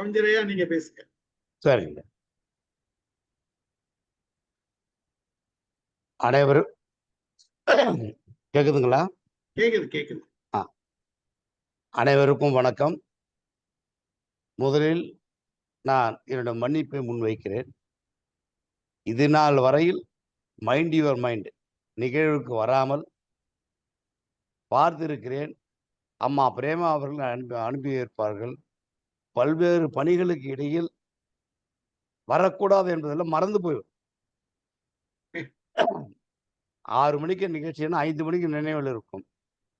கவிஞரையா நீங்க பேசுங்க. சரிங்க. அனைவரும் கேக்குதுங்களா? கேக்குது கேக்குது. அனைவருக்கும் வணக்கம். முதலில் நான் என்னோட மன்னிப்பை முன்வைக்கிறேன். இது நாள் வரையில் மைண்ட் யுவர் மைண்ட் நிகழ்வுக்கு வராமல் பார்த்திருக்கிறேன். அம்மா பிரேமா அவர்கள் அனுப்பி அனுப்பி வைப்பார்கள் பல்வேறு பணிகளுக்கு இடையில் வரக்கூடாது என்பதெல்லாம் மறந்து போய் ஆறு மணிக்கு நிகழ்ச்சின்னா ஐந்து மணிக்கு நினைவில் இருக்கும்.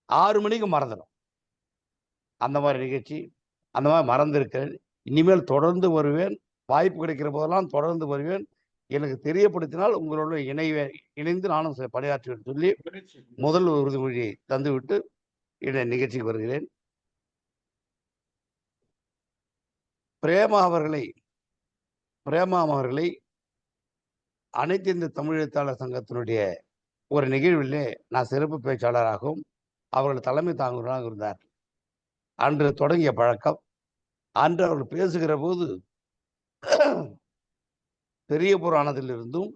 ஆறு மணிக்கு மறந்துடும். அந்த மாதிரி நிகழ்ச்சி அந்த மாதிரி மறந்திருக்கிறேன். இனிமேல் தொடர்ந்து வருவேன். வாய்ப்பு கிடைக்கிற போதெல்லாம் தொடர்ந்து வருவேன். எனக்கு தெரியப்படுத்தினால் உங்களோட இணைவே இணைந்து நானும் சில பணியாற்றுவேன் சொல்லி. முதல் உறுதிமொழியை தந்துவிட்டு இந்த நிகழ்ச்சிக்கு வருகிறேன். பிரேமா அவர்களை பிரேமா அவர்களை அனைத்து இந்த தமிழ் எழுத்தாளர் சங்கத்தினுடைய ஒரு நிகழ்விலே நான் சிறப்பு பேச்சாளராகவும் அவர்கள் தலைமை தாங்குவராக இருந்தார். அன்று தொடங்கிய பழக்கம். அன்று அவர்கள் பேசுகிற போது பெரிய புராணத்திலிருந்தும்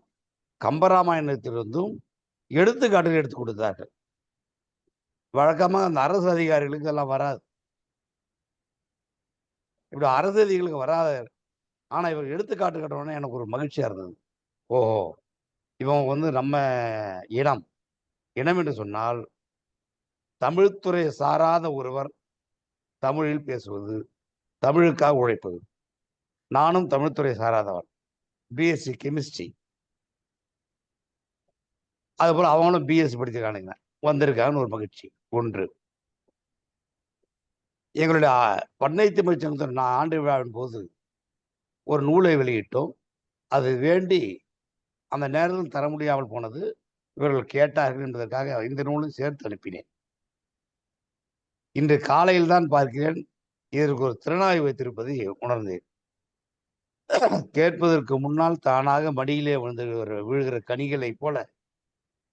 கம்பராமாயணத்திலிருந்தும் எடுத்துக்காட்டுகள் எடுத்து கொடுத்தார்கள். வழக்கமாக அந்த அரசு அதிகாரிகளுக்கு எல்லாம் வராது. இப்படி அரசியலிகளுக்கு வராத ஆனா இவர் எடுத்துக்காட்டு கட்டணும்னா எனக்கு ஒரு மகிழ்ச்சியா இருந்தது. ஓஹோ! இவன் வந்து நம்ம இனம். இனம் என்று சொன்னால் தமிழ்துறை சாராத ஒருவர் தமிழில் பேசுவது தமிழுக்காக உழைப்பது. நானும் தமிழ்துறை சாராதவர் பிஎஸ்சி கெமிஸ்ட்ரி அதுபோல் அவங்களும் பிஎஸ்சி படிச்சிருக்கானுங்க. வந்திருக்காங்கன்னு ஒரு மகிழ்ச்சி. ஒன்று. எங்களுடைய பண்ணை தமிழ் சங்கத்தின் நான் ஆண்டு விழாவின் போது ஒரு நூலை வெளியிட்டோம். அது வேண்டி அந்த நேரத்தில் தர முடியாமல் போனது இவர்கள் கேட்டார்கள் என்பதற்காக இந்த நூலும் சேர்த்து அனுப்பினேன். இன்று காலையில் தான் பார்க்கிறேன். இதற்கு ஒரு திறனாய்வு வைத்திருப்பதை உணர்ந்தேன். கேட்பதற்கு முன்னால் தானாக மடியிலே விழுந்து விழுகிற கனிகளைப் போல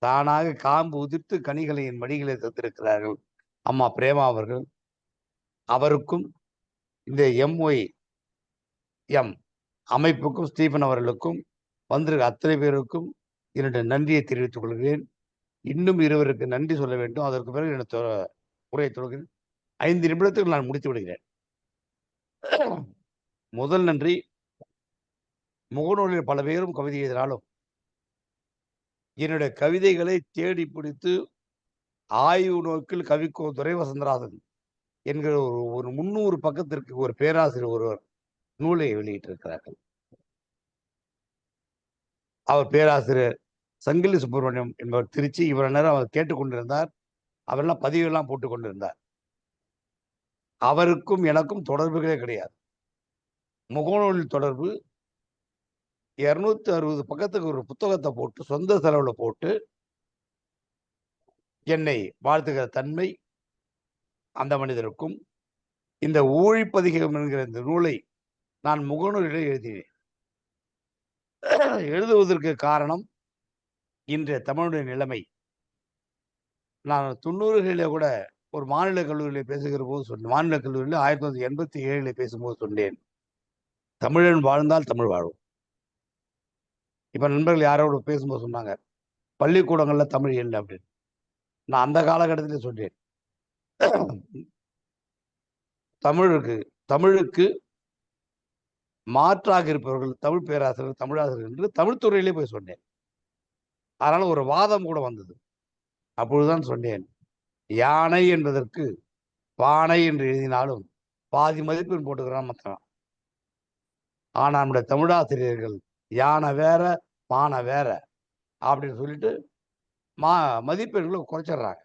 தானாக காம்பு உதிர்த்து கனிகளை என் மடிகளை தத்திருக்கிறார்கள் அம்மா பிரேமா அவர்கள் அவருக்கும் இந்த எம்ஒய் எம் அமைப்புக்கும் ஸ்டீபன் அவர்களுக்கும் வந்திருக்க அத்தனை பேருக்கும் என்னுடைய நன்றியை தெரிவித்துக் கொள்கிறேன். இன்னும் இருவருக்கு நன்றி சொல்ல வேண்டும். அதற்கு பிறகு என்னோட உரையை தொடர்கிறேன். ஐந்து நிமிடத்துக்கு நான் முடித்து விடுகிறேன். முதல் நன்றி. முகநூலில் பல பேரும் கவிதை எழுதினாலும் என்னுடைய கவிதைகளை தேடி பிடித்து ஆய்வு நோக்கில் கவிக்கோ துரை வசந்தராசன் என்கிற ஒரு ஒரு முன்னூறு பக்கத்திற்கு ஒரு பேராசிரியர் ஒருவர் நூலை வெளியிட்டிருக்கிறார்கள். அவர் பேராசிரியர் சங்கிலி சுப்பிரமணியம் என்பவர் திருச்சி இவ்வளவு நேரம் அவர் கேட்டுக்கொண்டிருந்தார். அவரெல்லாம் பதிவெல்லாம் போட்டுக் கொண்டிருந்தார் அவருக்கும் எனக்கும் தொடர்புகளே கிடையாது. முகநூல் தொடர்பு இருநூத்தி அறுபது பக்கத்துக்கு ஒரு புத்தகத்தை போட்டு சொந்த செலவுல போட்டு என்னை வாழ்த்துகிற தன்மை அந்த மனிதருக்கும் இந்த ஊழிப்பதிகம் என்கிற இந்த நூலை நான் முகநூலில் எழுதினேன். எழுதுவதற்கு காரணம் இன்றைய தமிழுடைய நிலைமை. நான் தொண்ணூறுகளிலே கூட ஒரு மாநில கல்லூரியில் பேசுகிற போது சொன்னேன் மாநில கல்லூரியில் ஆயிரத்தி தொள்ளாயிரத்தி எண்பத்தி ஏழில் பேசும்போது சொன்னேன். தமிழன் வாழ்ந்தால் தமிழ் வாழும். இப்ப நண்பர்கள் யாரோட பேசும்போது சொன்னாங்க பள்ளிக்கூடங்கள்ல தமிழ் இல்லை அப்படின்னு. நான் அந்த காலகட்டத்தில் சொன்னேன். தமிழுக்கு தமிழுக்கு மாற்றாக இருப்பவர்கள் தமிழ் பேராசிரியர் தமிழாசிரியர் என்று தமிழ் துறையிலே போய் சொன்னேன். அதனால் ஒரு வாதம் கூட வந்தது. அப்பொழுதுதான் சொன்னேன் யானை என்பதற்கு பானை என்று எழுதினாலும் பாதி மதிப்பெண் போட்டுக்கிறான் மற்றவன் ஆனால் நம்முடைய தமிழாசிரியர்கள் யானை வேற பானை வேற அப்படின்னு சொல்லிட்டு மா மதிப்பெண்களை குறைச்சிடுறாங்க.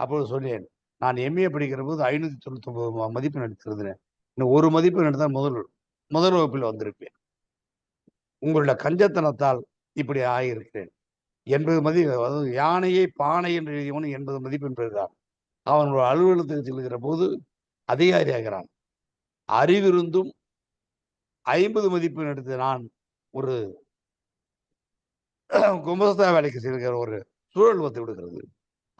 அப்பொழுது சொன்னேன் நான் எம்ஏ படிக்கிற போது ஐநூத்தி தொண்ணூத்தி ஒன்பது மதிப்பெண் எடுத்திருந்தேன். இன்னும் ஒரு மதிப்பெண் எடுத்தால் முதல் முதல் வகுப்பில் வந்திருப்பேன். உங்களுடைய கஞ்சத்தனத்தால் இப்படி ஆகியிருக்கிறேன் எண்பது மதி அதாவது யானையை பானை என்று எழுதியவன் எண்பது மதிப்பெண் பெறுகிறான். அவனோட ஒரு அலுவலகத்துக்கு செல்கிற போது அதிகாரியாகிறான் அறிவிருந்தும் ஐம்பது மதிப்பெண் எடுத்து நான் ஒரு கும்பஸ்தா வேலைக்கு செல்கிற ஒரு சூழல் வந்து விடுகிறது.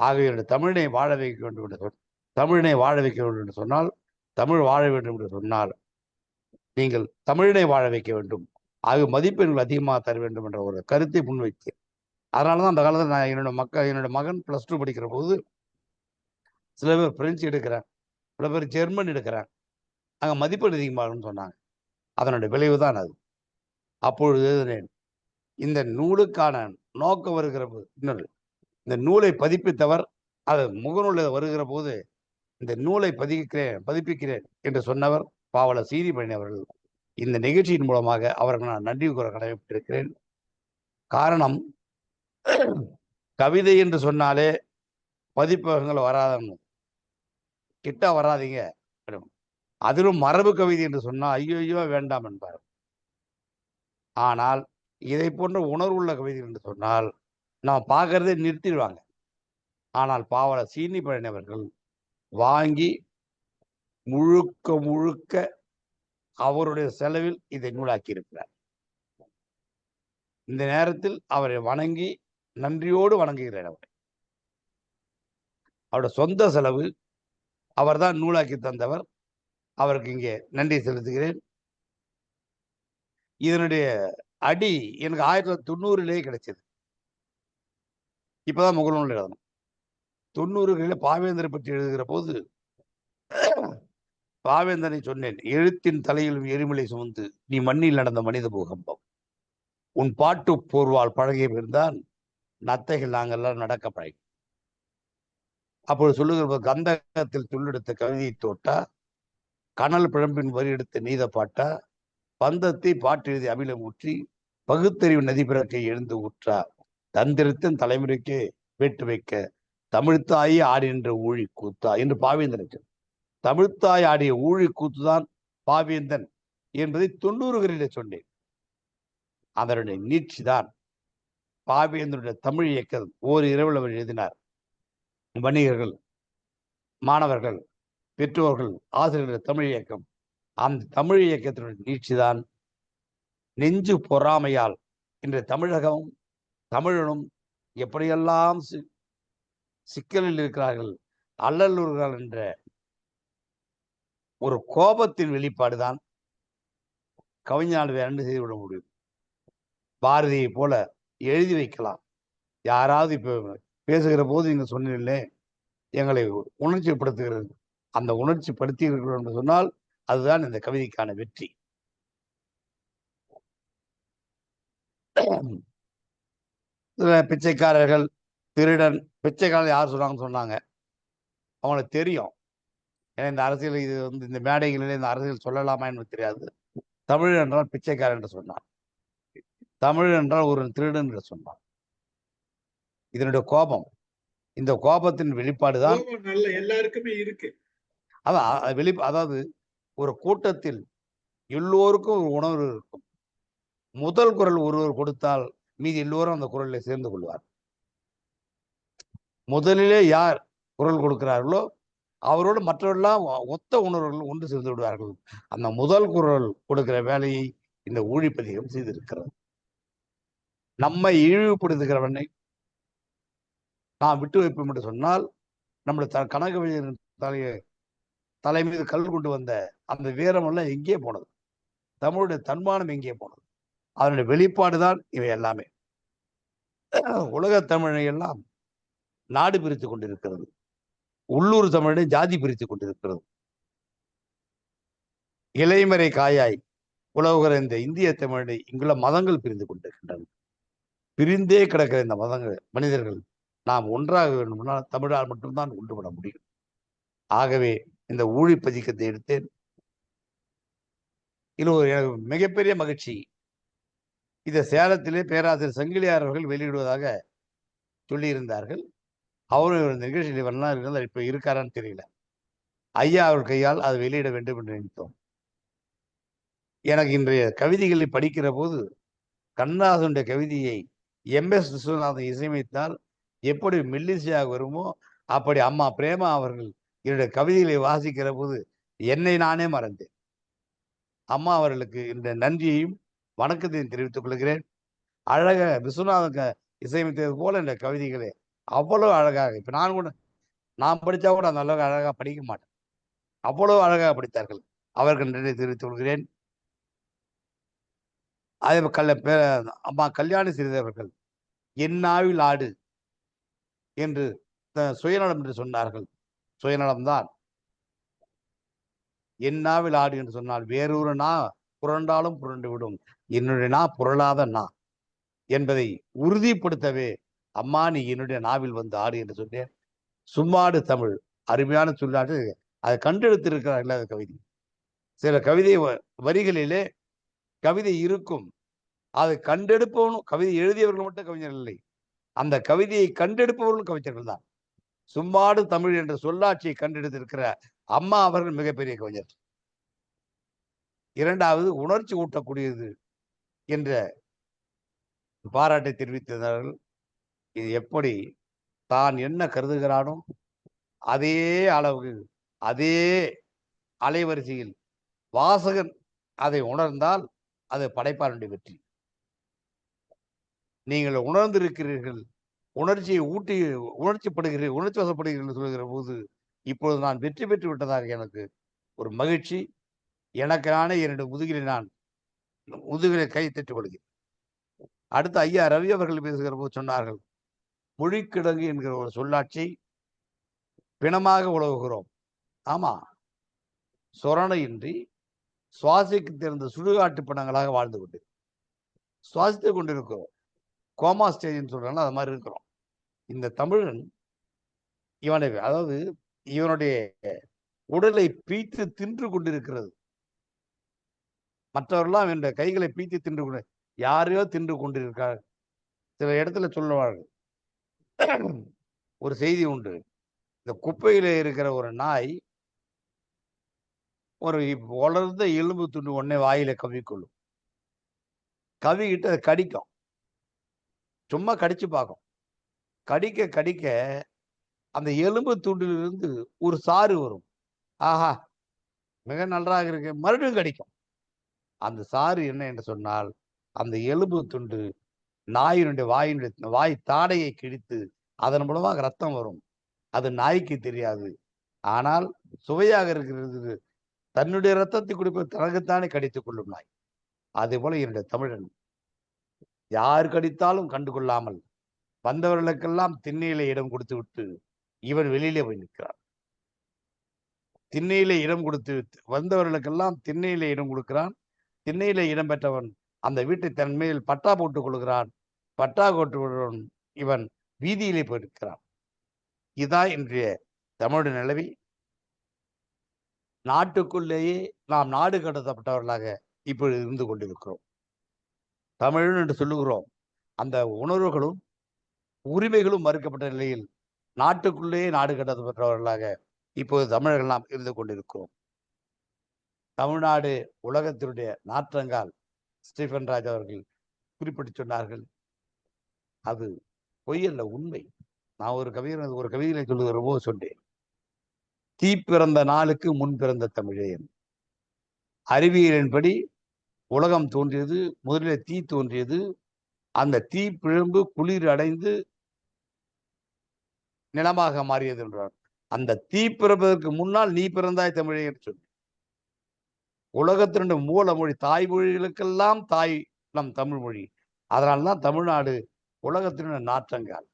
ஆகியோருடைய என்னுடைய தமிழினை வாழ வைக்க வேண்டும் என்று சொல் தமிழினை வாழ வைக்க வேண்டும் என்று சொன்னால் தமிழ் வாழ வேண்டும் என்று சொன்னால் நீங்கள் தமிழினை வாழ வைக்க வேண்டும். ஆக மதிப்பெண்கள் அதிகமாக தர வேண்டும் என்ற ஒரு கருத்தை முன்வைத்தேன் அதனால தான் அந்த காலத்தில் நான் என்னோட மக்கள் என்னோட மகன் ப்ளஸ் டூ படிக்கிற போது சில பேர் பிரெஞ்சு எடுக்கிறேன் சில பேர் ஜெர்மன் எடுக்கிறேன் அங்கே மதிப்பெண் அதிகமாகும்னு சொன்னாங்க. அதனுடைய விளைவு தான் அது. அப்பொழுது எழுதினேன் இந்த நூலுக்கான நோக்கம் வருகிற இன்னொரு இந்த நூலை பதிப்பித்தவர் அது முகநூலில் வருகிற போது இந்த நூலை பதிக்கிறேன் பதிப்பிக்கிறேன் என்று சொன்னவர் பாவல சீனிபழனி அவர்கள். இந்த நிகழ்ச்சியின் மூலமாக அவர்கள் நான் நன்றி கூற கடமைப்பட்டிருக்கிறேன். காரணம் கவிதை என்று சொன்னாலே பதிப்பகங்கள் வராதன்னு கிட்ட வராதீங்க. அதிலும் மரபு கவிதை என்று சொன்னால் ஐயோ ஐயோ வேண்டாம் என்பார். ஆனால் இதை போன்ற உணர்வுள்ள கவிதை என்று சொன்னால் நான் பார்க்கறதே நிறுத்திடுவாங்க. ஆனால் பாவல சீனி பழனியவர்கள் வாங்கி முழுக்க முழுக்க அவருடைய செலவில் இதை நூலாக்கி இருக்கிறார் இந்த நேரத்தில் அவரை வணங்கி நன்றியோடு வணங்குகிறார் அவர். அவருடைய சொந்த செலவு அவர்தான் நூலாக்கி தந்தவர். அவருக்கு இங்கே நன்றி செலுத்துகிறேன். இதனுடைய அடி எனக்கு ஆயிரத்தி தொள்ளாயிரத்தி தொண்ணூறுலேயே கிடைச்சது. இப்பதான் முகநூல் எழுதணும். தொண்ணூறுகளில் பாவேந்தரை பற்றி எழுதுகிற போது பாவேந்தனை சொன்னேன் எழுத்தின் தலையிலும் எரிமலை சுமந்து நீ மண்ணில் நடந்த மனித பூகம்பம். உன் பாட்டு போர்வால் பழகிய பிறந்தான் நத்தைகள் நாங்கள்லாம் நடக்க பழகி. அப்பொழுது சொல்லுகிற கந்தகத்தில் துள்ளெடுத்த கவிதையை தோட்டா கனல் பிழம்பின் வரி எடுத்த நீத பாட்டா பந்தத்தை பாட்டெழுதி அமிலம் ஊற்றி பகுத்தறிவு நதி பிறக்கை எழுந்து ஊற்றா தந்திரத்தின் தலைமுறைக்கு வேட்டு வைக்க தமிழ்த்தாயி ஆடின்ற ஊழி கூத்தா என்று பாவேந்தனுக்கு தமிழ்த்தாய் ஆடிய ஊழி கூத்துதான் பாவேந்தன் என்பதை தொண்ணூறுகளிலே சொன்னேன். அதனுடைய நீட்சிதான் பாவேந்தனுடைய தமிழ் இயக்கம் ஓர் இரவில் அவர் எழுதினார். வணிகர்கள் மாணவர்கள் பெற்றோர்கள் ஆசிரியர்கள் தமிழ் இயக்கம். அந்த தமிழ் இயக்கத்தினுடைய நீட்சிதான் நெஞ்சு பொறாமையால் இன்று தமிழகம் தமிழனும் எப்படியெல்லாம் சி- சிக்கலில் இருக்கிறார்கள் அல்லலுறுகிறார்கள் என்ற ஒரு கோபத்தின் வெளிப்பாடுதான் கவிஞனால் வேறு செய்துவிட முடியும்? பாரதியை போல எழுதி வைக்கலாம். யாராவது இப்போ பேசுகிற போது நீங்க சொன்னீங்களே எங்களை உணர்ச்சிப்படுத்துகிறது. அந்த உணர்ச்சி படுத்துகிறீர்கள் என்று சொன்னால் அதுதான் இந்த கவிதைக்கான வெற்றி. பிச்சைக்காரர்கள் திருடன் பிச்சைக்காரன் யார் சொன்னாங்கன்னு சொன்னாங்க. அவங்களுக்கு தெரியும். ஏன்னா இந்த அரசியல் இது வந்து இந்த மேடைகளில் இந்த அரசியல் சொல்லலாமா என்று தெரியாது. தமிழ் என்றால் பிச்சைக்காரன் என்று சொன்னான். தமிழ் என்றால் ஒரு திருடன் என்று சொன்னான். இதனுடைய கோபம். இந்த கோபத்தின் வெளிப்பாடு தான் எல்லாருக்குமே இருக்கு. அதான் வெளி அதாவது ஒரு கூட்டத்தில் எல்லோருக்கும் ஒரு உணர்வு இருக்கும். முதல் குரல் ஒருவர் கொடுத்தால் மீதி எல்லோரும் அந்த குரலில் சேர்ந்து கொள்வார். முதலிலே யார் குரல் கொடுக்கிறார்களோ அவரோடு மற்றவர்களெல்லாம் ஒத்த உணர்வுகள் ஒன்று சேர்ந்து விடுவார்கள். அந்த முதல் குரல் கொடுக்கிற வேலையை இந்த ஊழிப்பதிகம் செய்திருக்கிறது. நம்மை இழிவுபடுத்துகிறவனை நாம் விட்டு வைப்போம் என்று சொன்னால் நம்முடைய த கனகவியர் தலையை தலை மீது கல் கொண்டு வந்த அந்த வீரமெல்லாம் எங்கே போனது? தமிழுடைய தன்மானம் எங்கே போனது? அதனுடைய வெளிப்பாடு தான் இவை எல்லாமே உலக தமிழை எல்லாம் நாடு பிரித்து கொண்டிருக்கிறது. உள்ளூர் தமிழை ஜாதி பிரித்து கொண்டிருக்கிறது. இலைமறை காயாய் உலகுகிற இந்த இந்திய தமிழை இங்குள்ள மதங்கள் பிரிந்து கொண்டிருக்கின்றன. பிரிந்தே கிடக்கிற இந்த மதங்கள் மனிதர்கள் நாம் ஒன்றாக வேண்டும்னால் தமிழால் மட்டும்தான் ஒன்றுபட முடியும். ஆகவே இந்த ஊழி பதிக்கத்தை எடுத்தேன். இது ஒரு எனக்கு மிகப்பெரிய மகிழ்ச்சி இதை சேலத்திலே பேராசிரியர் சங்கிலியார் அவர்கள் வெளியிடுவதாக சொல்லியிருந்தார்கள். அவரும் இந்த நிகழ்ச்சியில் வரலாம் இருந்தால் இப்ப இருக்காரான்னு தெரியல. ஐயா அவர் கையால் அதை வெளியிட வேண்டும் என்று நினைத்தோம். எனக்கு இன்றைய கவிதைகளை படிக்கிற போது கண்ணாசனுடைய கவிதையை எம் எஸ் விஸ்வநாதன் இசையமைத்தால் எப்படி மெல்லிசையாக வருமோ அப்படி அம்மா பிரேமா அவர்கள் என்னுடைய கவிதைகளை வாசிக்கிற போது என்னை நானே மறந்தேன். அம்மா அவர்களுக்கு இந்த நன்றியையும் வணக்கத்தையும் தெரிவித்துக் கொள்கிறேன். அழக விஸ்வநாதன் இசையமைத்தது போல இந்த கவிதைகளை அவ்வளவு அழகாக இப்போ நான் கூட நான் படித்தா கூட அந்த அளவுக்கு அழகாக படிக்க மாட்டேன். அவ்வளவு அழகாக படித்தார்கள். அவர்கள் நன்றி தெரிவித்துக் கொள்கிறேன். அதே கல்ல பே- அம்மா கல்யாணி சிறிதவர்கள் என்னாவில் ஆடு என்று சுயநலம் என்று சொன்னார்கள். சுயநலம்தான் என்னாவில் ஆடு என்று சொன்னால் வேறொரு நா புரண்டாலும் புரண்டு விடும். என்னுடைய நா புரளாத நா என்பதை உறுதிப்படுத்தவே அம்மா நீ என்னுடைய நாவில் வந்து ஆடு என்று சொன்னேன். சும்மாடு தமிழ். அருமையான சொல்லாட்டு அதை கண்டெடுத்திருக்கிறார்கள் அந்த கவிதை. சில கவிதை வ- வரிகளிலே கவிதை இருக்கும். அதை கண்டெடுப்பவனும் கவிதை எழுதியவர்கள் மட்டும் கவிஞர்கள் இல்லை. அந்த கவிதையை கண்டெடுப்பவர்களும் கவிஞர்கள் தான். சும்மாடு தமிழ் என்ற சொல்லாட்சியை கண்டெடுத்திருக்கிற அம்மா அவர்கள் மிகப்பெரிய கவிஞர். இரண்டாவது உணர்ச்சி ஊட்டக்கூடியது என்ற பாராட்டை தெரிவித்திருந்தார்கள். இது எப்படி? தான் என்ன கருதுகிறானோ அதே அளவுக்கு அதே அலைவரிசையில் வாசகன் அதை உணர்ந்தால் அது படைப்பாளனுடைய வெற்றி. நீங்கள் உணர்ந்திருக்கிறீர்கள் உணர்ச்சியை ஊட்டி உணர்ச்சிப்படுகிறீர்கள் உணர்ச்சி வசப்படுகிறீர்கள் சொல்கிற சொல்லுகிற போது இப்பொழுது நான் வெற்றி பெற்று விட்டதாக எனக்கு ஒரு மகிழ்ச்சி எனக்கு நானே என்னுடைய முதுகிலே நான் முதுகிலே கை தட்டுக் கொள்கிறேன். அடுத்து ஐயா ரவி அவர்கள் பேசுகிற போது சொன்னார்கள் மொழிக்கிடங்கு என்கிற ஒரு சொல்லாட்சி பிணமாக உலவுகிறோம். ஆமா சொரணையின்றி சுவாசிக்கு தெரிந்த சுடுகாட்டு பிணங்களாக வாழ்ந்து கொண்டு சுவாசித்துக் கொண்டிருக்கிறோம். கோமா ஸ்டேஜ்னு சொல்றாங்க அது மாதிரி இருக்கிறோம். இந்த தமிழன் இவனை அதாவது இவனுடைய உடலை பீத்து தின்று கொண்டிருக்கிறது. மற்றவர்களாம் என்ற கைகளை பீத்தி தின்று கொண்டு யாரையோ தின்று கொண்டிருக்கார் சில இடத்துல சொல்லுவார்கள். ஒரு செய்தி உண்டு. இந்த குப்பையில இருக்கிற ஒரு நாய் ஒரு வளர்ந்த எலும்பு துண்டு ஒன்னே வாயில கவிக்கொள்ளும் கவிக்கிட்டு அதை கடிக்கும். சும்மா கடிச்சு பார்க்கும். கடிக்க கடிக்க அந்த எலும்பு துண்டிலிருந்து ஒரு சாறு வரும். ஆஹா மிக நன்றாக இருக்கு. மறுபடியும் கடிக்கும். அந்த சாறு என்ன என்று சொன்னால் அந்த எலும்பு துண்டு நாயினுடைய வாயினுடைய வாய் தாடையை கிழித்து அதன் மூலமாக ரத்தம் வரும். அது நாய்க்கு தெரியாது. ஆனால் சுவையாக இருக்கிறது. தன்னுடைய ரத்தத்தை குடிப்பது தனக்குத்தானே கடித்துக் கொள்ளும் நாய். அதே போல என்னுடைய தமிழன். யார் கடித்தாலும் கண்டு கொள்ளாமல் வந்தவர்களுக்கெல்லாம் திண்ணையில இடம் கொடுத்து விட்டு இவன் வெளியிலே போய் நிற்கிறான். திண்ணையிலே இடம் கொடுத்து விட்டு வந்தவர்களுக்கெல்லாம் திண்ணையிலே இடம் கொடுக்கிறான். திண்ணையிலே இடம்பெற்றவன் அந்த வீட்டை தன் மேல் பட்டா போட்டுக் கொள்கிறான். பட்டா போட்டு இவன் வீதியிலே போயிருக்கிறான். இதான் இன்றைய தமிழ் நிலவி. நாட்டுக்குள்ளேயே நாம் நாடு கடத்தப்பட்டவர்களாக இப்பொழுது இருந்து கொண்டிருக்கிறோம். தமிழ் என்று சொல்லுகிறோம். அந்த உணர்வுகளும் உரிமைகளும் மறுக்கப்பட்ட நிலையில் நாட்டுக்குள்ளேயே நாடு கடத்தப்பட்டவர்களாக இப்போது தமிழர்கள் நாம் இருந்து கொண்டிருக்கிறோம். தமிழ்நாடு உலகத்தினுடைய நாற்றங்கால் ஸ்டீஃபன் ராஜ் அவர்கள் குறிப்பிட்டு சொன்னார்கள். அது பொய்யல்ல உண்மை. நான் ஒரு கவிஞர் ஒரு கவிதையில சொல்லுகிற போது சொன்னேன். தீ பிறந்த நாளுக்கு முன் பிறந்த தமிழேன் அறிவியலின்படி உலகம் தோன்றியது முதலில் தீ தோன்றியது. அந்த தீ பிழம்பு குளிர் அடைந்து நிலமாக மாறியது என்றார் அந்த தீ பிறப்பதற்கு முன்னால் நீ பிறந்தாய் தமிழே என்று சொல்லி உலகத்தினுடைய மூல மொழி தாய்மொழிகளுக்கெல்லாம் தாய் நம் தமிழ் மொழி. அதனால்தான் தமிழ்நாடு உலகத்தினுடைய நாற்றங்கால்.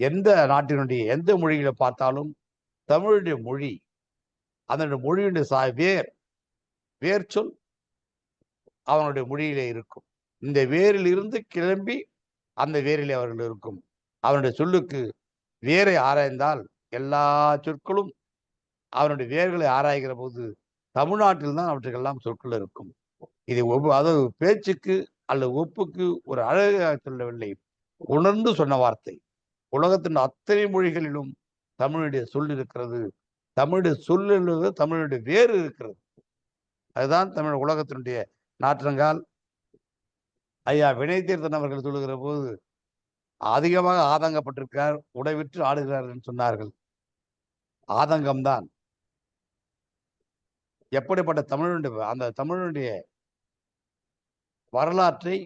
எந்த நாட்டினுடைய எந்த மொழிகளை பார்த்தாலும் தமிழுடைய மொழி அதனுடைய மொழியுடைய சா வேர் வேர் சொல் அவனுடைய மொழியிலே இருக்கும். இந்த வேரில் இருந்து கிளம்பி அந்த வேரிலே அவர்கள் இருக்கும். அவனுடைய சொல்லுக்கு வேரை ஆராய்ந்தால் எல்லா சொற்களும் அவனுடைய வேர்களை ஆராய்கிற போது தமிழ்நாட்டில் தான் அவற்றுக்கெல்லாம் சொற்கள் இருக்கும். இது ஒவ்வொரு அதாவது பேச்சுக்கு அல்லது ஒப்புக்கு ஒரு அழகாக சொல்லவில்லை. உணர்ந்து சொன்ன வார்த்தை. உலகத்தின் அத்தனை மொழிகளிலும் தமிழுடைய சொல் இருக்கிறது. தமிழுடைய சொல் என்பது தமிழுடைய வேறு இருக்கிறது. அதுதான் தமிழ் உலகத்தினுடைய நாற்றங்கால். ஐயா வினை தீர்த்தன் அவர்கள் சொல்லுகிற போது அதிகமாக ஆதங்கப்பட்டிருக்கார் உடை விற்று ஆடுகிறார் என்று சொன்னார்கள். ஆதங்கம்தான். எப்படிப்பட்ட தமிழனுடைய அந்த தமிழனுடைய வரலாற்றை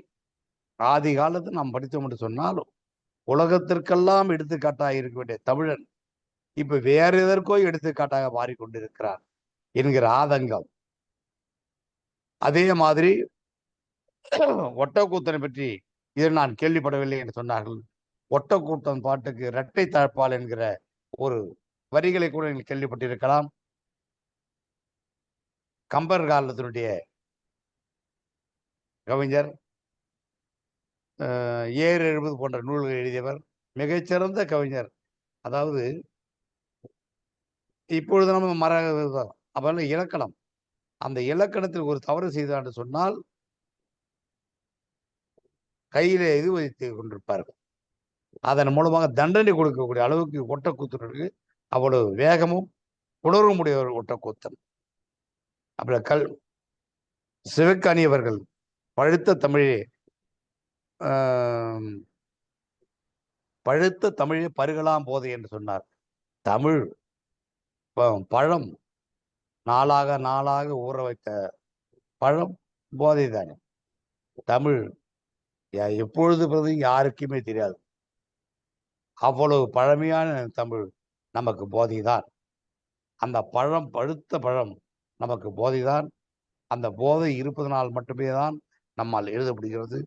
ஆதி காலத்தில் நாம் படித்தோம் என்று சொன்னாலும் உலகத்திற்கெல்லாம் எடுத்துக்காட்டாக இருக்க வேண்டிய தமிழன் இப்ப வேற எதற்கோ எடுத்துக்காட்டாக மாறிக்கொண்டிருக்கிறார் என்கிற ஆதங்கம். அதே மாதிரி ஒட்டக்கூத்தனை பற்றி இதில் நான் கேள்விப்படவில்லை என்று சொன்னார்கள். ஒட்டக்கூத்தன் பாட்டுக்கு இரட்டை தாழ்பால் என்கிற ஒரு வரிகளை கூட நீங்கள் கேள்விப்பட்டிருக்கலாம். கம்பர் காலத்தினுடைய கவிஞர் அஹ், ஏர் எழுபது போன்ற நூல்கள் எழுதியவர் மிகச்சிறந்த கவிஞர். அதாவது இப்பொழுது நம்ம மர அப்பெல்லாம் இலக்கணம். அந்த இலக்கணத்தில் ஒரு தவறு செய்தான் சொன்னால் கையிலே இது வைத்து கொண்டிருப்பார்கள். அதன் மூலமாக தண்டனை கொடுக்கக்கூடிய அளவுக்கு ஒட்டக்கூத்தனுக்கு அவ்வளவு வேகமும் உணர்வும் முடியவர் ஒட்டக்கூத்தன் அப்படி கல் சிவக்காணி அவர்கள் பழுத்த தமிழே பழுத்த தமிழே பருகலாம் போதை என்று சொன்னார். தமிழ் ப- பழம் நாளாக நாளாக ஊற வைத்த பழம் போதை தானே. தமிழ் யா- எப்பொழுது பிறகு யாருக்குமே தெரியாது. அவ்வளவு பழமையான தமிழ் நமக்கு போதைதான் அந்த பழம் பழுத்த பழம் நமக்கு போதைதான். அந்த போதை இருப்பதனால் மட்டுமே தான் நம்மால் எழுத முடிகிறது.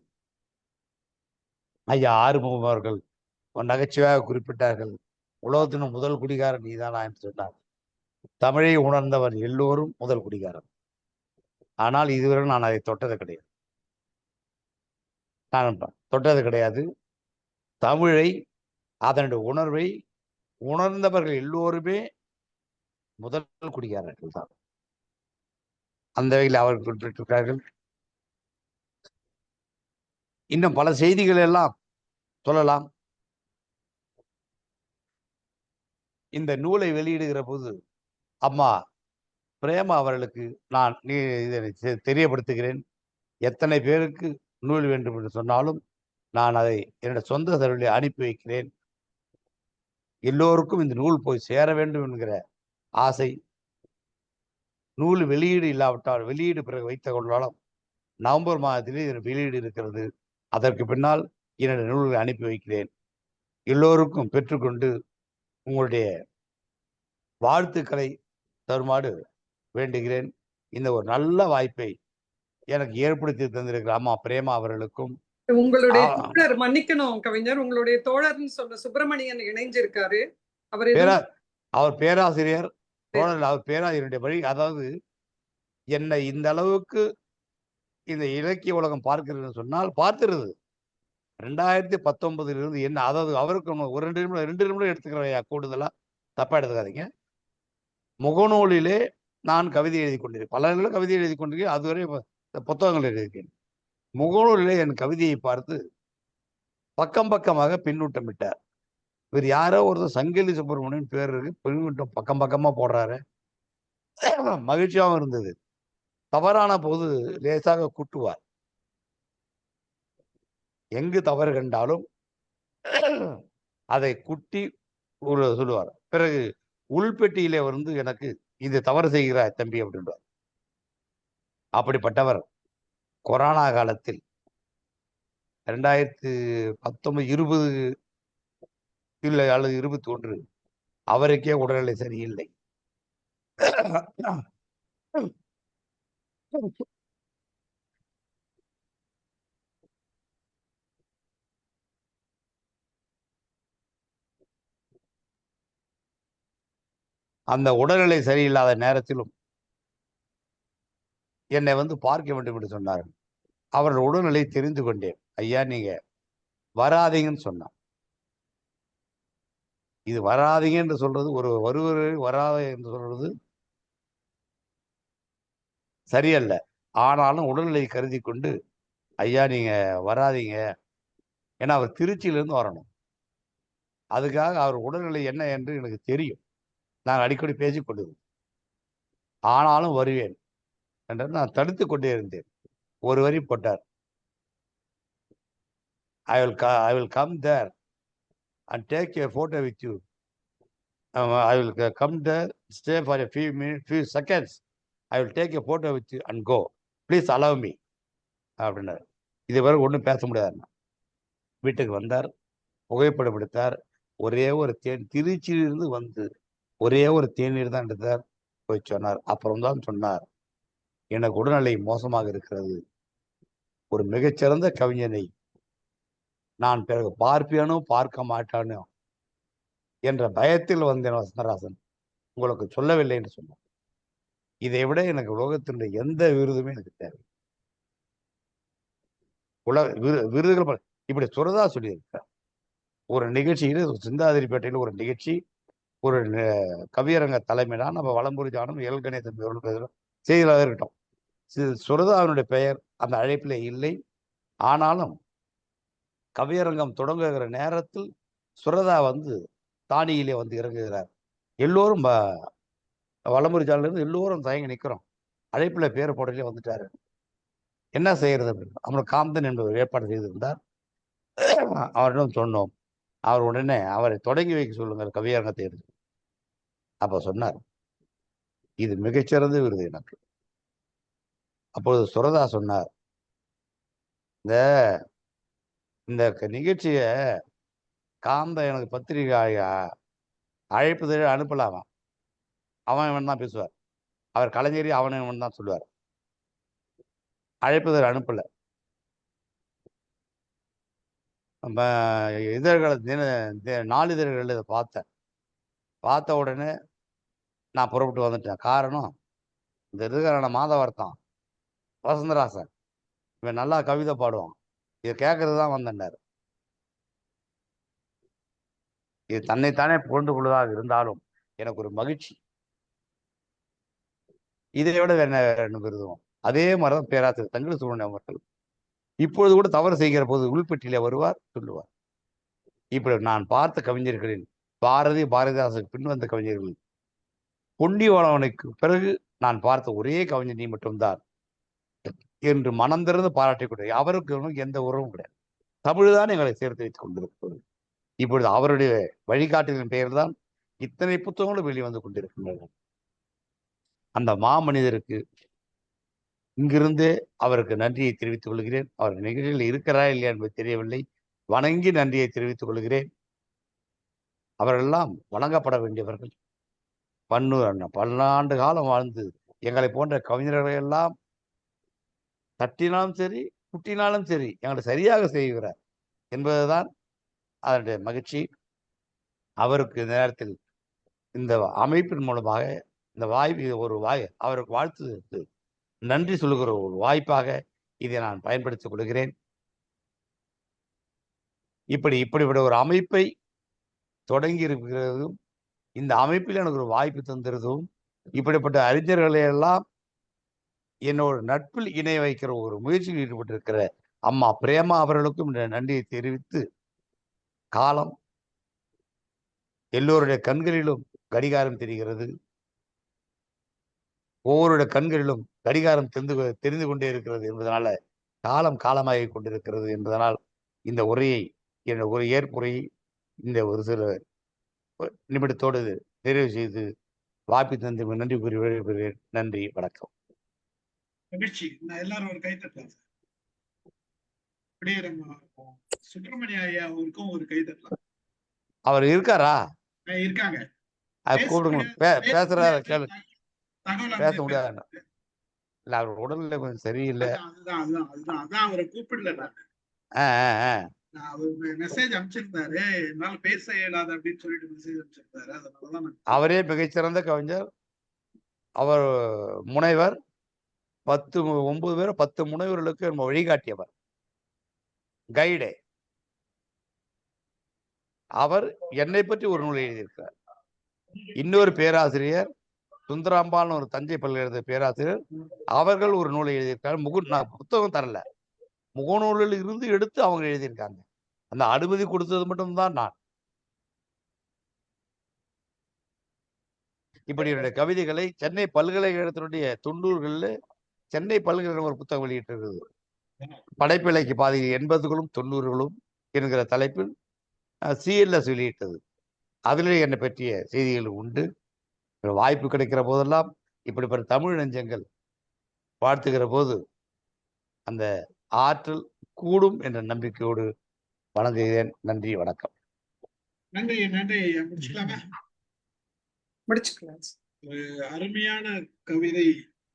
ஐயா ஆறுமுகம் அவர்கள் ஒரு நகைச்சுவையாக குறிப்பிட்டார்கள் உலகத்தின் முதல் குடிகாரன் நீதானா? என்று சொன்னார். தமிழை உணர்ந்தவர் எல்லோரும் முதல் குடிகாரன் ஆனால் இதுவரை நான் அதை தொட்டது கிடையாது. நான் தொட்டது கிடையாது. தமிழை அதனுடைய உணர்வை உணர்ந்தவர்கள் எல்லோருமே முதல் குடிகாரர்கள் தான் அந்த வகையில் அவர்கள் குறிப்பிட்டிருக்கிறார்கள். இன்னும் பல செய்திகள் எல்லாம் சொல்லலாம். இந்த நூலை வெளியிடுகிற போது அம்மா பிரேமா அவர்களுக்கு நான் நீ இதனை தெரியப்படுத்துகிறேன். எத்தனை பேருக்கு நூல் வேண்டும் என்று சொன்னாலும் நான் அதை என்னுடைய சொந்த செலவில் அனுப்பி வைக்கிறேன். எல்லோருக்கும் இந்த நூல் போய் சேர வேண்டும் என்கிற ஆசை நூல் வெளியீடு இல்லாவிட்டால் வெளியீடு பிறகு வைத்துக் கொண்டாலும் நவம்பர் மாதத்திலே இதன் வெளியீடு இருக்கிறது. அதற்கு பின்னால் என்னுடைய நூல்களை அனுப்பி வைக்கிறேன். எல்லோருக்கும் பெற்றுக்கொண்டு உங்களுடைய வாழ்த்துக்களை தருமாறு வேண்டுகிறேன். இந்த ஒரு நல்ல வாய்ப்பை எனக்கு ஏற்படுத்தி தந்திருக்கிற அம்மா பிரேமா அவர்களுக்கும் உங்களுடைய. தோழர் மன்னிக்கணும் கவிஞர். உங்களுடைய தோழர்னு சொன்ன சுப்பிரமணியன் இணைஞ்சிருக்காரு. அவர் அவர் பேராசிரியர் அவர் பேராசிரியருடைய வழி அதாவது என்னை இந்த அளவுக்கு இந்த இலக்கிய உலகம் பார்க்கிறதுன்னு சொன்னால் பார்த்துருது. ரெண்டாயிரத்தி பத்தொன்பதுல இருந்து என்ன அதாவது அவருக்கு ஒரு ரெண்டு நிமிடம் ரெண்டு நிமிடம் எடுத்துக்கிறேன் கூடுதலா. தப்பா எடுத்துக்காதீங்க. முகநூலிலே நான் கவிதை எழுதி கொண்டிருக்கேன். பல நிலை கவிதை எழுதி கொண்டிருக்கேன். அதுவரை புத்தகங்கள் எழுதியிருக்கேன். முகநூலிலே என் கவிதையை பார்த்து பக்கம் பக்கமாக பின்னூட்டமிட்டார் இவர் யாரோ ஒருத்தர் சங்கிலி சுப்பிரமணியன் பேர் இருக்கு. பின்னூட்டம் பக்கம் பக்கமா போடுறாரு. மகிழ்ச்சியாகவும் இருந்தது. தவறான போது லேசாக கூட்டுவார். எங்கு தவறு கண்டாலும் அதை குட்டி ஒரு சொல்லுவார். பிறகு உள்பெட்டியிலே வந்து எனக்கு இது தவறு செய்கிறாய் தம்பி அப்படின்றார் அப்படிப்பட்டவர் கொரோனா காலத்தில் ரெண்டாயிரத்து பத்தொன்பது இருபது இல்லை அல்லது இருபத்தி ஒன்று அவருக்கே உடல்நிலை சரியில்லை. அந்த உடல்நிலை சரியில்லாத நேரத்திலும் என்னை வந்து பார்க்க வேண்டும் என்று சொன்னார்கள். அவர்கள் உடல்நிலை தெரிந்து கொண்டேன். ஐயா நீங்க வராதீங்கன்னு சொன்னான் இது வராதீங்க என்று சொல்றது ஒரு வருவர் வராத என்று சொல்றது சரியல்ல. ஆனாலும் உடல்நிலை கருதி கொண்டு ஐயா நீங்க வராதீங்க. ஏன்னா அவர் திருச்சியிலிருந்து வரணும். அதுக்காக அவர் உடல்நிலை என்ன என்று எனக்கு தெரியும். நான் அடிக்கடி பேசிக் கொண்டது ஆனாலும் வருவேன் என்று நான் தடுத்து கொண்டே இருந்தேன். ஒரு வரி போட்டார். I will I will come there and take a photo with you I will come the stay for a few minute few seconds I will take a photo with you and go please allow me அப்படின்னாரு. இது வரை ஒன்றும் பேச முடியாது. வீட்டுக்கு வந்தார் புகைப்படம் எடுத்தார் ஒரே ஒரு தேன் திருச்சியிலிருந்து வந்து ஒரே ஒரு தேநீர் தான் எடுத்தார் போய் சொன்னார். அப்புறம் தான் சொன்னார் எனக்கு உடல்நிலை மோசமாக இருக்கிறது. ஒரு மிகச்சிறந்த கவிஞனை நான் பிறகு பார்ப்பேனோ பார்க்க மாட்டானோ என்ற பயத்தில் வந்தேன் வசந்தராசன். உங்களுக்கு சொல்லவில்லை என்று சொன்னார். இதை விட எனக்கு உலகத்தினுடைய எந்த விருதுமே எனக்கு தேவை உலக விரு விருதுகள் இப்படி சுரதா சொல்லியிருக்கார். ஒரு நிகழ்ச்சியில் சிந்தாதிரிப்பேட்டையில் ஒரு நிகழ்ச்சி. ஒரு ந- கவியரங்க தலைமையில நம்ம வளம்புரி ஜானும் எல். கணேசன் அவர்கள் பேசுகிறோம் செய்தியாக இருக்கட்டும் சுரதாவினுடைய பெயர்? அந்த அழைப்பில் இல்லை. ஆனாலும் கவியரங்கம் தொடங்குகிற நேரத்தில் சுரதா வந்து தானியிலே வந்து இறங்குகிறார். எல்லோரும் ப- எல்லோரும் தயங்கி நிற்கிறோம் அழைப்பில் பேர் போடலே வந்துட்டாரு. என்ன செய்யறது அப்படின்னு அப்புறம் காந்தன் என்பவர் ஏற்பாடு செய்திருந்தார். அவரிடம் சொன்னோம். அவர் உடனே அவரை தொடங்கி வைக்க சொல்லுங்கள் கவியரங்கத்தை எடுத்து. அப்ப சொன்னார் இது மிகச்சிறந்த விருது எனக்கு. அப்பொழுது சுரதா சொன்னார் இந்த இந்த நிகழ்ச்சியை காந்த எனக்கு பத்திரிகை அழைப்பு அழைப்புதழ் அனுப்பலாமா? அவன் இவன் தான் பேசுவார். அவர் கலைஞரி அவன் இவன் தான் சொல்லுவார். அழைப்புதழ் அனுப்பல. நம்ம இதழ்களை தின தி- நாளிதழ்கள் இதை பார்த்தேன். பார்த்த உடனே நான் புறப்பட்டு வந்துட்டேன். காரணம் இந்த இருக்கிறான மாதவர்த்தம் வசந்தராசன் இவன் நல்லா கவிதை பாடுவான். இதை கேட்கறது தான் வந்தேன்னாரு. இது தன்னைத்தானே புகழ்ந்து கொள்வதாக இருந்தாலும் எனக்கு ஒரு மகிழ்ச்சி. இதை விட என்ன வேற விருதும் அதே மாதிரிதான் பேராசிரியர் தங்கு சூழ்நிலை அவர்கள். இப்பொழுது கூட தவறு செய்கிற போது உள்பெட்டியில வருவார் சொல்லுவார். இப்படி நான் பார்த்த கவிஞர்களில் பாரதி பாரதிதாசனுக்கு பின் வந்த கவிஞர்கள் பொன்னிவளவனுக்கு பிறகு நான் பார்த்த ஒரே கவிஞர் நீ மட்டும்தான். என்று மனம் பாராட்டக்கூடிய அவருக்கு இவனுக்கு எந்த உறவும் கிடையாது. தமிழ் தான் எங்களை சேர்த்து வைத்துக் கொண்டிருக்கிறது. இப்பொழுது அவருடைய வழிகாட்டுதலின் பெயர்தான் இத்தனை புத்தகங்களும் வெளிவந்து கொண்டிருக்கின்றன. அந்த மாமனிதருக்கு இங்கிருந்தே அவருக்கு நன்றியை தெரிவித்துக் கொள்கிறேன். அவர் நிகழ்ச்சியில் இருக்கிறா இல்லையா என்பது தெரியவில்லை. வணங்கி நன்றியை தெரிவித்துக் கொள்கிறேன். அவரெல்லாம் வணங்கப்பட வேண்டியவர்கள். பன்னூறு பல்லாண்டு காலம் வாழ்ந்து எங்களை போன்ற கவிஞர்களை எல்லாம் தட்டினாலும் சரி குட்டினாலும் சரி எங்களை சரியாக செய்கிறார் என்பதுதான் அதனுடைய மகிழ்ச்சி. அவருக்கு இந்த நேரத்தில் இந்த அமைப்பின் மூலமாக இந்த வாய்ப்பு ஒரு வாய் அவருக்கு வாழ்த்து நன்றி சொல்லுகிற ஒரு வாய்ப்பாக இதை நான் பயன்படுத்திக் கொள்கிறேன். இப்படி இப்படிப்பட்ட ஒரு அமைப்பை தொடங்கி இருக்கிறதும் இந்த அமைப்பில் எனக்கு ஒரு வாய்ப்பு தந்திருதும் இப்படிப்பட்ட அறிஞர்களை எல்லாம் என்னோட நட்பில் இணைய வைக்கிற ஒரு முயற்சியில் ஈடுபட்டிருக்கிற அம்மா பிரேமா அவர்களுக்கும் நன்றியை தெரிவித்து காலம் எல்லோருடைய கண்களிலும் கடிகாரம் தெரிகிறது. ஒவ்வொருடைய கண்களிலும் கடிகாரம் தெரிந்து தெரிந்து கொண்டே இருக்கிறது என்பதனால காலம் காலமாகி கொண்டிருக்கிறது என்பதனால் இந்த உரையை என் ஒரு ஏற்புரையை இந்த ஒரு சில நிமிடத்தோடு நிறைவு செய்து வாப்பி தந்து நன்றி கூறி விடைபெறுகிறேன். நன்றி வணக்கம். மகிழ்ச்சி. நான் எல்லாரும் ஒரு கை தட்டலாம் சார் அப்படியே நம்ம சுப்பிரமணிய ஐயா அவருக்கும் ஒரு கை தட்டலாம் அவர் இருக்காரா? இருக்காங்க. கூப்பிடுங்க. பேசுறாரு. கேளு. பேச முடியாது. இல்ல அவர் உடல்நிலை கொஞ்சம் சரியில்லை. அதுதான் அதுதான் அதுதான் அதான் அவரை கூப்பிடல அவரே மிகச்சிறந்த கவிஞர். அவர் முனைவர். பத்து ஒன்பது பேர் பத்து முனைவர்களுக்கு நம்ம வழிகாட்டியவர். கைடே. அவர் என்னை பற்றி ஒரு நூல் எழுதியிருக்கிறார். இன்னொரு பேராசிரியர் சுந்தராம்பாள்னு ஒரு தஞ்சை பல்கலை பேராசிரியர் அவர்கள் ஒரு நூலை எழுதியிருக்காரு முகு நான் புத்தகம் தரல. முகநூலில் இருந்து எடுத்து அவங்க எழுதியிருக்காங்க. அந்த அனுமதி கொடுத்தது மட்டும்தான் நான். இப்படி என்னுடைய கவிதைகளை சென்னை பல்கலைக்கழகத்தினுடைய தொண்ணூறுகளில் சென்னை பல்கலைக்கழகம் ஒரு புத்தகம் வெளியிட்டிருக்கிறது படைப்பிலைக்கு பாதி எண்பதுகளும் தொண்ணூறுகளும் என்கிற தலைப்பில் சிஎல்எஸ் வெளியிட்டது. அதிலே என்னை பற்றிய செய்திகள் உண்டு. வாய்ப்பு கிடைக்கிற போதெல்லாம் இப்படிப்பட்ட தமிழ் நெஞ்சங்கள் வாழ்த்துகிற போது அந்த ஆற்றல் கூடும் என்ற நம்பிக்கையோடு வணங்குகிறேன். நன்றி வணக்கம். நன்றி நன்றி. முடிச்சுக்கலாமா? முடிச்சுக்கலாம். ஒரு அருமையான கவிதை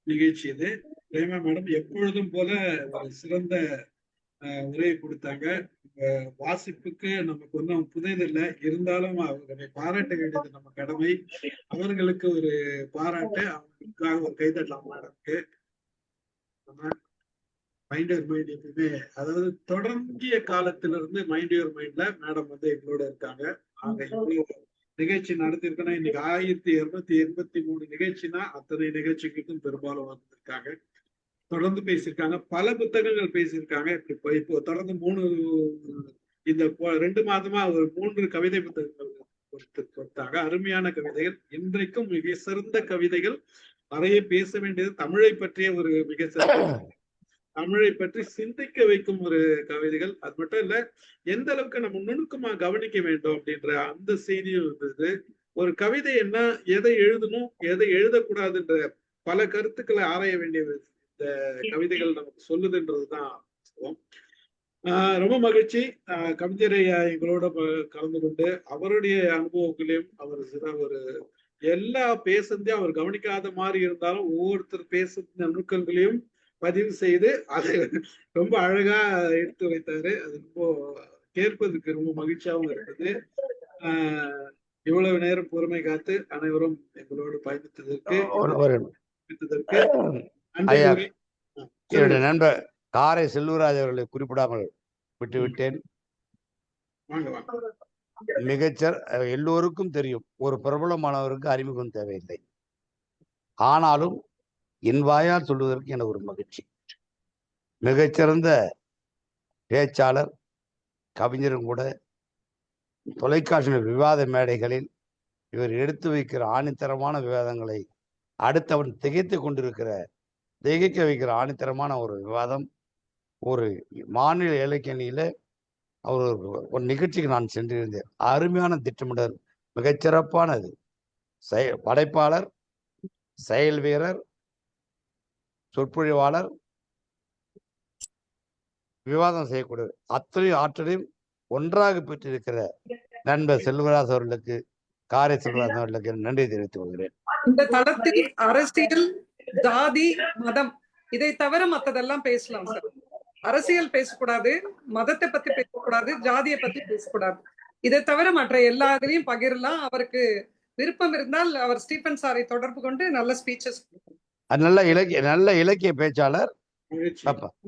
நிகழ்ச்சி இது. பிரேமா மேடம் எப்பொழுதும் போல ஒரு சிறந்த உரையை கொடுத்தாங்க. வாசிப்புக்கு நமக்கு ஒன்றும் புதையதில்லை இருந்தாலும் அவர்களை பாராட்ட வேண்டியது நம்ம கடமை. அவர்களுக்கு ஒரு பாராட்டு. அவங்களுக்காக ஒரு கைதட்டலாம் மேடம்க்கு மைண்ட் யுவர் மைண்ட் எப்பயுமே அதாவது தொடங்கிய காலத்திலிருந்து மைண்ட் யுவர் மைண்ட்ல மேடம் வந்து எங்களோட இருக்காங்க. ஆக இவ்வளவு நிகழ்ச்சி நடத்திருக்கோம்னா இன்னைக்கு ஆயிரத்தி இருநூத்தி எண்பத்தி மூணு நிகழ்ச்சினா அத்தனை நிகழ்ச்சிகளுக்கும் பெரும்பாலும் வந்திருக்காங்க. தொடர்ந்து பேசியிருக்காங்க. பல புத்தகங்கள் பேசியிருக்காங்க. இப்போ இப்போ தொடர்ந்து மூணு இந்த ரெண்டு மாதமா ஒரு மூன்று கவிதை புத்தகங்கள் கொடுத்தாங்க. அருமையான கவிதைகள். இன்றைக்கும் மிக சிறந்த கவிதைகள். நிறைய பேச வேண்டியது தமிழை பற்றிய ஒரு மிக சிறந்த தமிழை பற்றி சிந்திக்க வைக்கும் ஒரு கவிதைகள். அது மட்டும் இல்ல எந்த அளவுக்கு நம்ம நுணுக்கமா கவனிக்க வேண்டும் அப்படின்ற அந்த செய்தியும் இருந்தது. ஒரு கவிதை என்ன எதை எழுதணும் எதை எழுதக்கூடாதுன்ற பல கருத்துக்களை ஆராய வேண்டிய இந்த கவிதைகள் நமக்கு சொல்லுதுன்றதுதான் ரொம்ப மகிழ்ச்சி. கவிஞர் ஐயா எங்களோட கலந்து கொண்டு அவருடைய அனுபவங்களையும் அவர் சிற ஒரு எல்லா பேசுனதையும் அவர் கவனிக்காத மாதிரி இருந்தாலும் ஒவ்வொருத்தர் பேசும் நுணுக்கங்களையும் பதிவு செய்து அது ரொம்ப அழகா எடுத்து வைத்தாரு. அது ரொம்ப கேட்பதற்கு ரொம்ப மகிழ்ச்சியாகவும் இருந்தது. ஆஹ் இவ்வளவு நேரம் பொறுமை காத்து அனைவரும் எங்களோடு பயணித்ததற்கு என்னுடைய. நண்பர் காரை செல்வராஜ் அவர்களை குறிப்பிடாமல் விட்டுவிட்டேன் மிகச்சர் எல்லோருக்கும் தெரியும். ஒரு பிரபலமானவருக்கு அறிமுகம் தேவையில்லை. ஆனாலும் என் வாயால் சொல்வதற்கு எனக்கு ஒரு மகிழ்ச்சி. மிகச்சிறந்த பேச்சாளர் கவிஞரும் கூட தொலைக்காட்சி விவாத மேடைகளில் இவர் எடுத்து வைக்கிற ஆணித்தரமான விவாதங்களை அடுத்தவன் திகைத்து கொண்டிருக்கிற திகைக்க வைக்கிற ஆணித்தரமான ஒரு விவாதம் ஒரு மாநில இலக்கியணியில அவர் ஒரு- ஒரு நிகழ்ச்சிக்கு நான் சென்றிருந்தேன். அருமையான திட்டமிடல் மிகச்சிறப்பானது. செய படைப்பாளர் செயல் வீரர் சொற்பொழிவாளர் விவாதம் செய்யக்கூடிய அத்தனை ஆற்றலையும் ஒன்றாக பெற்றிருக்கிற நண்பர் செல்வராஜ் அவர்களுக்கு காரை செல்வராஜ் அவர்களுக்கு நன்றி தெரிவித்துக் கொள்கிறேன். இந்த தளத்தில் அரசியல் ஜாதி மதம் இதை தவிர மத்ததெல்லாம் பேசலாம் சார். அரசியல் பேசக்கூடாது மதத்தை பத்தி பேசக்கூடாது ஜாதியை பத்தி பேசக்கூடாது. இதை தவிர மற்ற எல்லா இதுலயும் பகிரலாம். அவருக்கு விருப்பம் இருந்தால் அவர் ஸ்டீபன் சாரை தொடர்பு கொண்டு நல்ல ஸ்பீச்சஸ் அது நல்ல இலக்கிய நல்ல இலக்கிய பேச்சாளர்.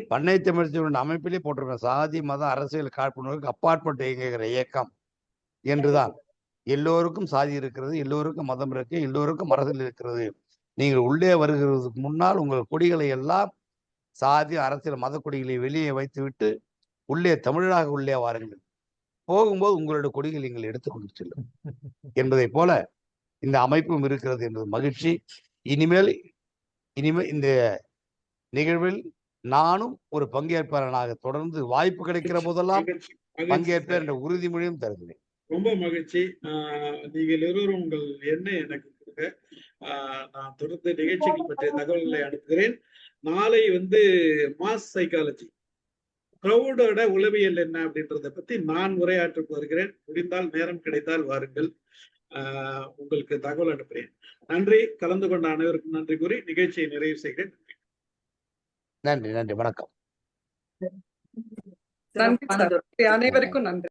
பண்ணை தமிழ்ச்சியோட அமைப்பிலே போட்டிருக்கேன் சாதி மதம் அரசியல் காழ்ப்புணர்வுக்கு அப்பாற்பட்டு இயங்குகிற இயக்கம் என்றுதான். எல்லோருக்கும் சாதி இருக்கிறது எல்லோருக்கும் மதம் இருக்கு எல்லோருக்கும் அரசியல் இருக்கிறது. நீங்கள் உள்ளே வருகிறதுக்கு முன்னால் உங்கள் கொடிகளை எல்லாம் சாதி அரசியல் மத கொடிகளை வெளியே வைத்துவிட்டு உள்ளே தமிழராக உள்ளே வாருங்கள். போகும்போது உங்களுடைய கொடிகள் நீங்கள் எடுத்துக்கொண்டு செல்லும். என்பதை போல இந்த அமைப்பும் இருக்கிறது என்பது மகிழ்ச்சி. இனிமேல் இனிமேல் இந்த நிகழ்வில் நானும் ஒரு பங்கேற்பாளனாக தொடர்ந்து வாய்ப்பு கிடைக்கிற போதெல்லாம் பங்கேற்பேன் என்ற உறுதிமொழியும் தருகிறேன். ரொம்ப மகிழ்ச்சி. நீங்கள் இருவரும் உங்கள் எண்ணை எனக்கு நான் தொடர்ந்து நிகழ்ச்சிகள் பற்றிய தகவல்களை அனுப்புகிறேன். நாளை வந்து மாஸ் சைக்காலஜி கிரௌடோட உளவியல் என்ன அப்படின்றத பத்தி நான் உரையாற்ற வருகிறேன் முடிந்தால் நேரம் கிடைத்தால் வாருங்கள். ஆஹ் உங்களுக்கு தகவல் அனுப்புகிறேன். நன்றி. கலந்து கொண்ட அனைவருக்கும் நன்றி கூறி நிகழ்ச்சியை நிறைவு செய்கிறேன். நன்றி. நன்றி வணக்கம். நன்றி அனைவருக்கும் நன்றி.